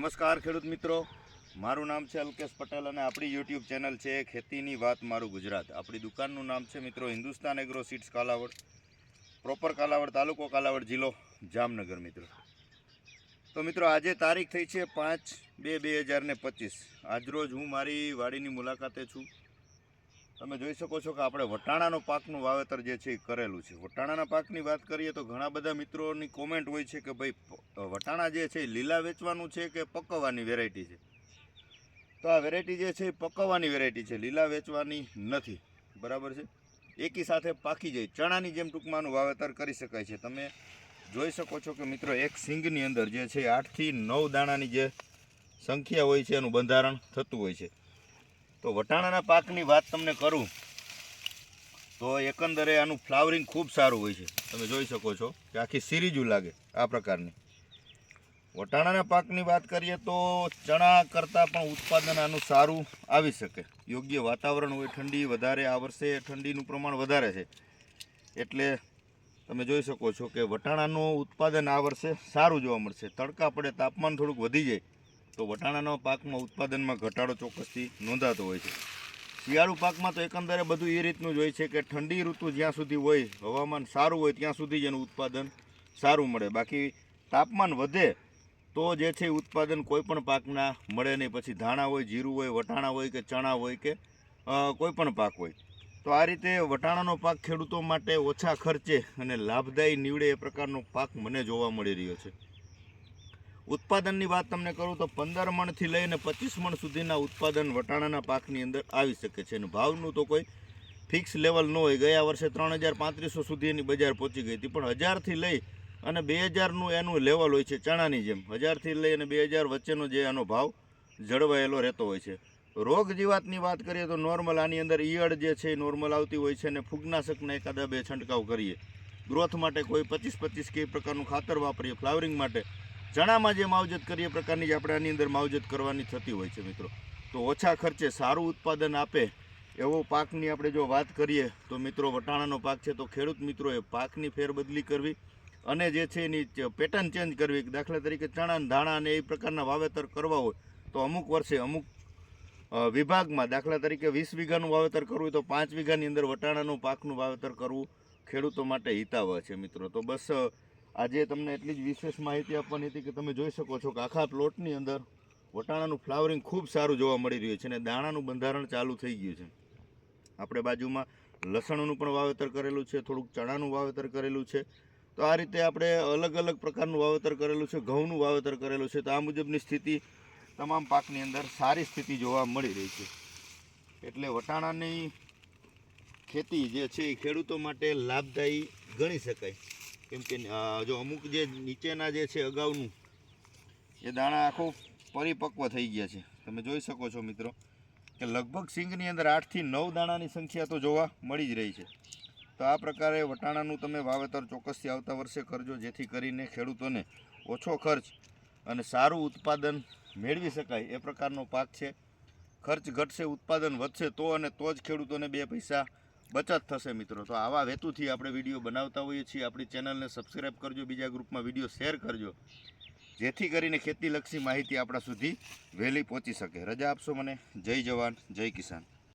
નમસ્કાર, ખેડૂત મિત્રો. મારું નામ છે અલ્કેશ પટેલ અને આપણી યુટ્યુબ ચેનલ છે ખેતીની વાત મારું ગુજરાત. આપણી દુકાનનું નામ છે મિત્રો Hindustan agro seeds Kalavad proper Kalavad, તાલુકો કાલાવડ જિલ્લો જામનગર મિત્રો. તો મિત્રો, આજે તારીખ થઈ છે પાંચ બે બે હજાર ને પચીસ. આજરોજ હું મારી વાડીની મુલાકાતે છું. તમે જોઈ શકો છો કે આપણે વટાણાનો પાકનું વાવેતર જે છે એ કરેલું છે. વટાણાના પાકની વાત કરીએ તો ઘણા બધા મિત્રોની કોમેન્ટ હોય છે કે ભાઈ વટાણા જે છે એ લીલા વેચવાનું છે કે પકવવાની વેરાયટી છે? તો આ વેરાયટી જે છે એ પકવવાની વેરાયટી છે, લીલા વેચવાની નથી. બરાબર છે? એકી સાથે પાકી જાય. ચણાની જેમ ટૂંકમાંનું વાવેતર કરી શકાય છે. તમે જોઈ શકો છો કે મિત્રો એક સિંગની અંદર જે છે આઠથી નવ દાણાની જે સંખ્યા હોય છે એનું બંધારણ થતું હોય છે. તો વટાણાના પાકની વાત તમને કરું, તો એકંદરે આનું ફ્લાવરિંગ ખૂબ સારું હોય છે. તમે જોઈ શકો છો કે આખી સિરીજું લાગે આ પ્રકારની. વટાણાના પાકની વાત કરીએ તો ચણા કરતાં પણ ઉત્પાદન આનું સારું આવી શકે. યોગ્ય વાતાવરણ હોય ઠંડી, વધારે આ વર્ષે ઠંડીનું પ્રમાણ વધારે છે. એટલે તમે જોઈ શકો છો કે વટાણાનું ઉત્પાદન આ વર્ષે સારું જોવા મળશે. તડકા પડે તાપમાન થોડુંક વધી જાય. તો વટાણાના પાકમાં ઉત્પાદનમાં ઘટાડો ચોક્કસથી નોંધાતો હોય છે. શિયાળુ પાકમાં તો એકંદરે બધું એ રીતનું જ હોય છે કે ઠંડી ઋતુ જ્યાં સુધી હોય, હવામાન સારું હોય ત્યાં સુધી જ એનું ઉત્પાદન સારું મળે. બાકી તાપમાન વધે તો જે છે ઉત્પાદન કોઈ પણ પાકના મળે નહીં. પછી ધાણા હોય, જીરું હોય, વટાણા હોય કે ચણા હોય કે કોઈપણ કોઈ પણ પાક હોય. તો આ રીતે વટાણાનો પાક ખેડૂતો માટે ઓછા ખર્ચે અને લાભદાયી નીવડે એ પ્રકારનો પાક મને જોવા મળી રહ્યો છે. ઉત્પાદનની વાત તમને કરું તો પંદર મણથી લઈને પચીસ મણ સુધીના ઉત્પાદન વટાણાના પાકની અંદર આવી શકે છે. અને ભાવનું તો કોઈ ફિક્સ લેવલ ન હોય. ગયા વર્ષે ત્રણ હજાર પાંત્રીસો સુધી એની બજાર પહોંચી ગઈ હતી. પણ હજારથી લઈ અને બે હજારનું એનું લેવલ હોય છે ચણાની જેમ. હજારથી લઈ અને બે હજાર વચ્ચેનો જે એનો ભાવ જળવાયેલો રહેતો હોય છે. રોગ જીવાતની વાત કરીએ તો નોર્મલ આની અંદર ઈયળ જે છે એ નોર્મલ આવતી હોય છે અને ફૂગનાશકના એકાદા બે છંટકાવ કરીએ. ગ્રોથ માટે કોઈ પચીસ પચીસ કે પ્રકારનું ખાતર વાપરીએ. ફ્લાવરિંગ માટે ચણામાં જે માવજત કરીએ, એ પ્રકારની જ આપણે આની અંદર માવજત કરવાની થતી હોય છે મિત્રો. તો ઓછા ખર્ચે સારું ઉત્પાદન આપે એવો પાકની આપણે જો વાત કરીએ, તો મિત્રો વટાણાનો પાક છે, તો ખેડૂત મિત્રોએ પાકની ફેરબદલી કરવી અને જે છે એની પેટર્ન ચેન્જ કરવી. દાખલા તરીકે ચણા ધાણા અને એ પ્રકારના વાવેતર કરવા હોય, તો અમુક વર્ષે અમુક વિભાગમાં દાખલા તરીકે વીસ વીઘાનું વાવેતર કરવું હોય, તો પાંચ વીઘાની અંદર વટાણાનું પાકનું વાવેતર કરવું ખેડૂતો માટે હિતાવહ છે મિત્રો. તો બસ આજે તમને એટલી જ વિશેષ માહિતી આપવાની હતી કે તમે જોઈ શકો છો કે આખા પ્લોટની અંદર વટાણાનું ફ્લાવરિંગ ખૂબ સારું જોવા મળી રહ્યું છે અને દાણાનું બંધારણ ચાલુ થઈ ગયું છે. આપણે બાજુમાં લસણનું પણ વાવેતર કરેલું છે, થોડુંક ચણાનું વાવેતર કરેલું છે. તો આ રીતે આપણે અલગ અલગ પ્રકારનું વાવેતર કરેલું છે, ઘઉંનું વાવેતર કરેલું છે. તો આ મુજબની સ્થિતિ તમામ પાકની અંદર સારી સ્થિતિ જોવા મળી રહી છે. એટલે વટાણાની ખેતી જે છે એ ખેડૂતો માટે લાભદાયી ગણી શકાય. કેમ કે જો અમુક જે નીચેના જે છે અગાઉનું, એ દાણા આખો પરિપક્વ થઈ ગયા છે. તમે જોઈ શકો છો મિત્રો કે લગભગ સિંગની અંદર આઠથી નવ દાણાની સંખ્યા તો જોવા મળી જ રહી છે. તો આ પ્રકારે વટાણાનું તમે વાવેતર ચોક્કસથી આવતા વર્ષે કરજો, જેથી કરીને ખેડૂતોને ઓછો ખર્ચ અને સારું ઉત્પાદન મેળવી શકાય. એ પ્રકારનો પાક છે. ખર્ચ ઘટશે, ઉત્પાદન વધશે, તો અને તો જ ખેડૂતોને બે પૈસા બચત થશે મિત્રો. તો આવા હેતુથી આપણે વીડિયો બનાવતા હોઈએ છીએ. આપણી ચેનલને સબસ્ક્રાઈબ કરજો, બીજા ગ્રુપમાં વીડિયો શેર કરજો. જેથી કરીને ખેતીલક્ષી માહિતી આપણા સુધી વહેલી પહોંચી શકે. રજા આપશો મને. જય જવાન, જય કિસાન.